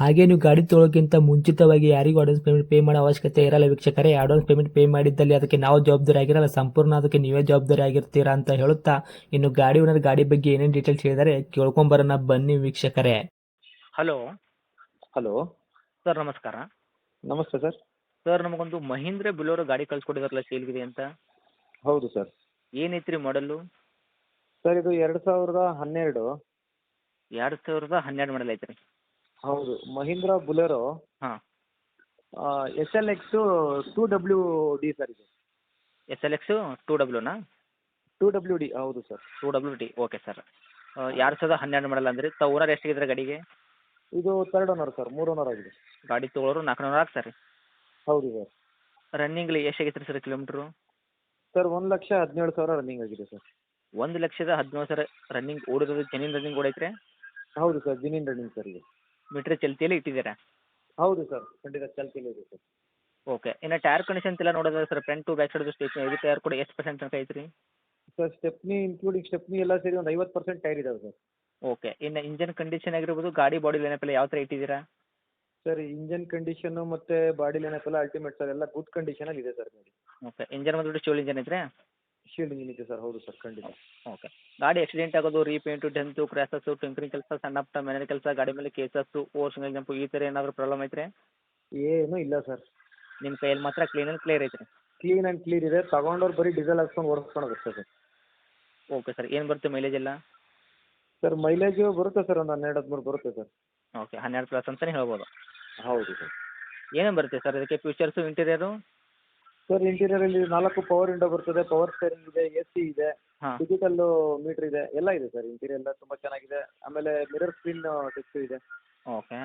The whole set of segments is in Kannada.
ಹಾಗೆ ನೀವು ಗಾಡಿ ತೊಳೋಕ್ಕಿಂತ ಮುಂಚಿತವಾಗಿ ಯಾರಿಗೂ ಅಡ್ವಾನ್ಸ್ ಪೇಮೆಂಟ್ ಪೇ ಮಾಡೋ ಅವಶ್ಯಕತೆ ಇರಲ್ಲ ವೀಕ್ಷಕರೇ. ಅಡ್ವಾನ್ಸ್ ಪೇಮೆಂಟ್ ಪೇ ಮಾಡಿದ್ದಲ್ಲಿ ಅದಕ್ಕೆ ನಾವು ಜವಾಬ್ದಾರಿ ಆಗಿರಲ್ಲ. ಸಂಪೂರ್ಣ ಅದಕ್ಕೆ ನೀವೇ ಜವಾಬ್ದಾರಿ ಆಗಿರ್ತೀರಾ ಅಂತ ಹೇಳುತ್ತಾ ಇನ್ನು ಗಾಡಿ ಓನರ್ ಗಾಡಿ ಬಗ್ಗೆ ಏನೇನು ಡೀಟೇಲ್ಸ್ ಹೇಳಿದರೆ ಕೇಳ್ಕೊಂಬರೋಣ. ಬನ್ನಿ ವೀಕ್ಷಕರೇ. ಹಲೋ ಹಲೋ ಸರ್ ನಮಸ್ಕಾರ. ನಮಸ್ತೆ ಸರ್ ಸರ್ ನಮಗೊಂದು ಮಹೀಂದ್ರ ಬಿಲೋರೋ ಗಾಡಿ ಕಳ್ಸಿಕೊಟ್ಟಿದಾರಲ್ಲ ಸೇಲ್ಗಿದೆ ಅಂತ. ಹೌದು ಸರ್ ಏನೈತ್ರಿ ಮಾಡಲು ಸರ್ ಇದು ಎರಡು ಸಾವಿರದ ಹನ್ನೆರಡು. ಎರಡು ಸಾವಿರದ ಹನ್ನೆರಡು ಮಾಡಲ್ ಐತ್ರಿ. ಹೌದು. ಮಹೀಂದ್ರ ಬುಲೆರೋ ಹಾಂ. S L X two W D sir ಇದು. ಎಸ್ ಎಲ್ ಎಕ್ಸು ಟೂ ಡಬ್ಲ್ಯೂನಾ ಟೂ ಡಬ್ಲ್ಯೂ ಡಿ ಹೌದು sir. Two W D okay sir. ಎರಡು ಸಾವಿರದ ಹನ್ನೆರಡು ಮಾಡಲ್ಲ ಅಂದ್ರಿ ತಾವು ಓನರ್ ಎಷ್ಟಿದ್ರೆ ಗಾಡಿಗೆ? ಇದು ತರ್ಡ್ ಓನರ್ ಸರ್ ಮೂರು ಓನರ್ ಆಗಿದೆ. ಗಾಡಿ ತೊಗೊಳೋರು ನಾಲ್ಕು ನೂರು ಆಗ್ತಾರೆ? ಸರ್ ಹೌದು ಸರ್. ರನ್ನಿಂಗ್ಲಿ ಎಷ್ಟು ಆಗೈತ್ರಿ ಸರ್ ಕಿಲೋಮೀಟ್ರು? ಸರ್ ಒಂದು ಲಕ್ಷ ಹದಿನೇಳು ಸಾವಿರ ರನ್ನಿಂಗ್ ಆಗಿದೆ ಸರ್. ಒಂದು ಲಕ್ಷದ ಹದಿನೇಳು ಸಾವಿರ ರನ್ನಿಂಗ್ ಓಡಿರೋದು ಚೆನ್ನಿನ ರನ್ನಿಂಗ್ ಓಡೈತ್ರಿ? ಹೌದು ಸರ್ ಜಿನಿನ್ ರನ್ನಿಂಗ್ ಸರ್ ಇದು. ಮೀಟ್ರ್ ಚಲ್ತಿಯಲ್ಲಿ ಇಟ್ಟಿದ್ದೀರಾ? ಹೌದು ಸರ್ ಖಂಡಿತ ಚಲ್ತಿಯಲ್ಲಿ ಇದೆ ಸರ್. ಓಕೆ ಇನ್ನು ಟೈರ್ ಕಂಡೀಷನ್ಸ್ ಎಲ್ಲ ನೋಡೋದಾದ್ರೆ sir front to back side step ಐದು ಟೈರ್ ಕೂಡ ಎಷ್ಟು ಪರ್ಸೆಂಟ್ ತನಕ ಐತ್ರಿ? ಸರ್ ಸ್ಟೆಪ್ನಿ ಇನ್ಕ್ಲೂಡಿಂಗ್ ಸ್ಟೆಪ್ನಿ ಎಲ್ಲ ಸೇರಿ ಒಂದು ಐವತ್ತು ಪರ್ಸೆಂಟ್ ಟೈರ್ ಇದಾವೆ ಸರ್. ಓಕೆ ಇನ್ನು ಇಂಜನ್ ಕಂಡೀಷನ್ ಆಗಿರ್ಬೋದು ಗಾಡಿ ಬಾಡಿ ಲೈನಪ್ಪೆಲ್ಲ ಯಾವ ಥರ ಇಟ್ಟಿದ್ದೀರಾ? ಸರ್ ಇಂಜನ್ ಕಂಡೀಷನ್ ಮತ್ತು ಬಾಡಿ ಲೈನಪ್ ಎಲ್ಲ ಅಲ್ಟಿಮೇಟ್ ಸರ್ ಎಲ್ಲ ಗುಡ್ ಕಂಡೀಷನಲ್ಲಿ ಇದೆ ಸರ್ ಗಾಡಿ. ಓಕೆ ಇಂಜನ್ ಬಂದ್ಬಿಟ್ಟು ಚೋಲ್ ಇಂಜನ್ ಐತ್ರಿ? ಶೀಲ್ಡ್ ಏನಿದೆ ಸರ್ ಹೌದು ಸರ್ ಖಂಡಿತ. ಓಕೆ. ಗಾಡಿ ಆಕ್ಸಿಡೆಂಟ್ ಆಗೋದು ರೀಪೇಂಟು ಡೆಂತು ಕ್ರ್ಯಾಸಸ್ಸು ಟಿಂಕರಿಂಗ್ ಕೆಲಸ ಸಣ್ಣ ಪುಟ್ಟ ಮನೆ ಕೆಲಸ ಗಾಡಿ ಮೇಲೆ ಕೇಸಸ್ಸು ಓರ್ಸ್ ಸಿಂಗಲ್ ಜಂಪು ಈ ಥರ ಏನಾದರೂ ಪ್ರಾಬ್ಲಮ್ ಐತ್ರಿ? ಏನೂ ಇಲ್ಲ ಸರ್. ನಿಮ್ಮ ಕೈಯಲ್ಲಿ ಮಾತ್ರ ಕ್ಲೀನ್ ಆ್ಯಂಡ್ ಕ್ಲಿಯರ್ ಐತ್ರಿ? ಕ್ಲೀನ್ ಆ್ಯಂಡ್ ಕ್ಲಿಯರ್ ಇದೆ. ತಗೊಂಡವ್ರು ಬರೀ ಡೀಸೆಲ್ ಹಾಕ್ಸ್ಕೊಂಡು ಓಡಿಸ್ಕೊಂಡು ಅಷ್ಟೇ ಸರ್. ಓಕೆ ಸರ್ ಏನು ಬರುತ್ತೆ ಮೈಲೇಜ್ ಎಲ್ಲ? ಸರ್ ಮೈಲೇಜು ಬರುತ್ತೆ ಸರ್ ಒಂದು ಹನ್ನೆರಡು ಹದಿಮೂರು ಬರುತ್ತೆ ಸರ್. ಓಕೆ ಹನ್ನೆರಡು ಪ್ಲಸ್ ಅಂತಲೇ ಹೇಳ್ಬೋದು ಹೌದು ಸರ್. ಏನೇನು ಬರುತ್ತೆ ಸರ್ ಇದಕ್ಕೆ ಫ್ಯೂಚರ್ಸು ಇಂಟೀರಿಯರು ಸರ್ ಇಂಟೀರಿಯರ್ ಅಲ್ಲಿ ನಾಲ್ಕು ಪವರ್ ವಿಂಡೋ ಬರ್ತದೆ ಪವರ್ ಸ್ಟೇರಿಂಗ್ ಇದೆ ಎ ಸಿ ಇದೆ ಡಿಜಿಟಲ್ ಮೀಟರ್ ಇದೆ ಎಲ್ಲ ಇದೆ ಸರ್ ಇಂಟೀರಿಯರ್ ಎಲ್ಲ ತುಂಬಾ ಚೆನ್ನಾಗಿದೆ. ಆಮೇಲೆ ಮಿರರ್ ಸ್ಕ್ರೀನ್ ಟಚ್ ಇದೆ. ಓಕೆ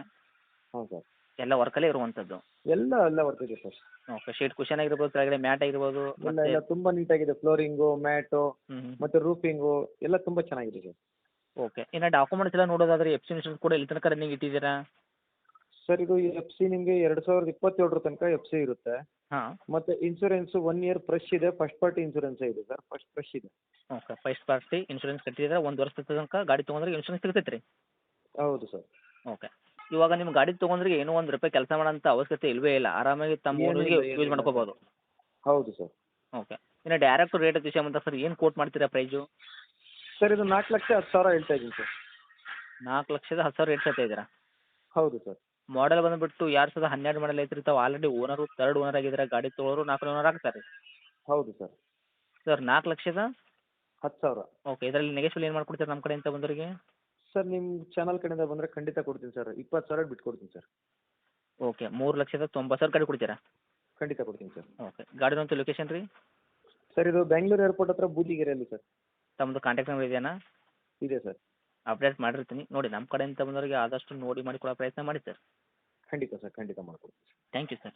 ಹೌದು ಸರ್. ಎಲ್ಲ ವರ್ಕಲ್ಲೇ ಇರುವಂತದ್ದು? ಎಲ್ಲ ಎಲ್ಲ ಬರ್ತಿದೆ ಸರ್. ಓಕೆ ಶೀಟ್ ಕುಶನ್ ಆಗಿರ್ಬೋದು ಕೆಳಗಡೆ ಮ್ಯಾಟ್ ಆಗಿರ್ಬೋದು ಎಲ್ಲ ಮತ್ತೆ ಎಲ್ಲ ತುಂಬಾ ನೀಟಾಗಿದೆ ಫ್ಲೋರಿಂಗು ಮ್ಯಾಟು ಮತ್ತೆ ರೂಫಿಂಗು ಎಲ್ಲ ತುಂಬಾ ಚೆನ್ನಾಗಿದೆ ಸರ್. ಓಕೆ ಇನ್ನ ಡಾಕ್ಯುಮೆಂಟ್ಸ್ ಎಲ್ಲ ನೋಡೋದಾದ್ರೆ ಎಫ್ ಸಿ ಕೂಡ ಇಲ್ಲಿ ತನಕ ರನ್ನಿಂಗ್ ಇಟ್ಟಿದ್ದೀರಾ? ಸರ್ ಇದು ಎಫ್ ಸಿ ನಿಮಗೆ ಎರಡು ಸಾವಿರದ ಇಪ್ಪತ್ತೇಳರ ತನಕ ಎಫ್ ಸಿ ಇರುತ್ತೆ. ಹಾಂ. ಮತ್ತೆ ಇನ್ಸೂರೆನ್ಸು ಒನ್ ಇಯರ್ ಫ್ರೆಶ್ ಇದೆ ಫಸ್ಟ್ ಪಾರ್ಟಿ ಇನ್ಸೂರೆನ್ಸ್ ಇದೆ ಸರ್ ಫಸ್ಟ್ ಫ್ರೆಶ್ ಇದೆ. ಓಕೆ ಫಸ್ಟ್ ಪಾರ್ಟಿ ಇನ್ಶೂರೆನ್ಸ್ ಕಟ್ಟಿದ್ರೆ ಒಂದು ವರ್ಷದ ತನಕ ಗಾಡಿ ತೊಗೊಂಡ್ರೆ ಇನ್ಶೂರೆನ್ಸ್ ಸಿಗ್ತೈತೆ ರೀ? ಹೌದು ಸರ್. ಓಕೆ. ಇವಾಗ ನಿಮ್ಮ ಗಾಡಿ ತೊಗೊಂಡ್ರೆ ಏನೋ ಒಂದು ರೂಪಾಯಿ ಕೆಲಸ ಮಾಡೋಂಥ ಅವಶ್ಯಕತೆ ಇಲ್ಲವೇ ಇಲ್ಲ ಆರಾಮಾಗಿ ತಮ್ಮ ಏನಿಲ್ಲ, ಊರಿಗೆ ಯೂಸ್ ಮಾಡ್ಕೋಬಹುದು ಮಾಡ್ಕೋಬೋದು. ಹೌದು ಸರ್. ಓಕೆ. ಇನ್ನು ಡೈರೆಕ್ಟ್ ರೇಟ್ ವಿಷಯ ಅಂತ ಸರ್ ಏನು ಕೋಟ್ ಮಾಡ್ತೀರಾ ಪ್ರೈಸು ಸರ್ ಇದು ನಾಲ್ಕು ಲಕ್ಷ ಹತ್ತು ಸಾವಿರ ಹೇಳ್ತಾ ಇದ್ದೀನಿ ಸರ್. ನಾಲ್ಕು ಲಕ್ಷದ ಹತ್ತು ಸಾವಿರ ರೇಟ್ ಹೇಳ್ತಾ ಇದ್ದೀರಾ? ಹೌದು ಸರ್. ಮಾಡೆಲ್ ಬಂದುಬಿಟ್ಟು ಎರಡು ಸಾವಿರದ ಹನ್ನೆರಡು ಮಾಡಲ್ ಐತ್ರಿ ತಾವು. ಆಲ್ರೆಡಿ ಓನರು ತರ್ಡ್ ಓನರ್ ಆಗಿದ್ರೆ ಗಾಡಿ ತೊಗೊಳೋರು ನಾಲ್ಕು ಓನರ್ ಆಗ್ತಾರೆ. ಹೌದು ಸರ್. ಸರ್ ನಾಲ್ಕು ಲಕ್ಷದ? ಹತ್ತು ಸಾವಿರ. ಓಕೆ ಇದರಲ್ಲಿ ನೆಗೆಶ್ವಲ್ ಏನು ಮಾಡ್ಕೊಡ್ತೀರಾ ನಮ್ಮ ಕಡೆಯಿಂದ ಬಂದವರಿಗೆ? ಸರ್ ನಿಮ್ಮ ಚಾನಲ್ ಕಡೆಯಿಂದ ಬಂದರೆ ಖಂಡಿತ ಕೊಡ್ತೀನಿ ಸರ್. ಇಪ್ಪತ್ತು ಸಾವಿರ ಬಿಟ್ಕೊಡ್ತೀನಿ ಸರ್. ಓಕೆ ಮೂರು ಲಕ್ಷದ ತೊಂಬತ್ತು ಸಾವಿರ ಗಾಡಿ ಕೊಡ್ತೀರಾ? ಖಂಡಿತ ಕೊಡ್ತೀನಿ ಸರ್. ಓಕೆ ಗಾಡಿದಂತ ಲೊಕೇಶನ್ ರೀ? ಸರ್ ಇದು ಬೆಂಗಳೂರು ಏರ್ಪೋರ್ಟ್ ಹತ್ರ ಬೂದಿಗೆರೆಯಲ್ಲಿ ಸರ್. ತಮ್ಮದು ಕಾಂಟ್ಯಾಕ್ಟ್ ನಂಬರ್ ಇದೆಯಾ ಇದೆ ಸರ್. ಅಪ್ಡೇಟ್ ಮಾಡಿರ್ತೀನಿ. ನೋಡಿ ನಮ್ಮ ಕಡೆಯಿಂದ ಬಂದವರಿಗೆ ಆದಷ್ಟು ನೋಡಿ ಮಾಡಿಕೊಡೋ ಪ್ರಯತ್ನ ಮಾಡಿ ಸರ್. ಖಂಡಿತ ಸರ್ ಖಂಡಿತ ಮಾಡ್ಕೊಡ್ತೀನಿ ಥ್ಯಾಂಕ್ ಯು ಸರ್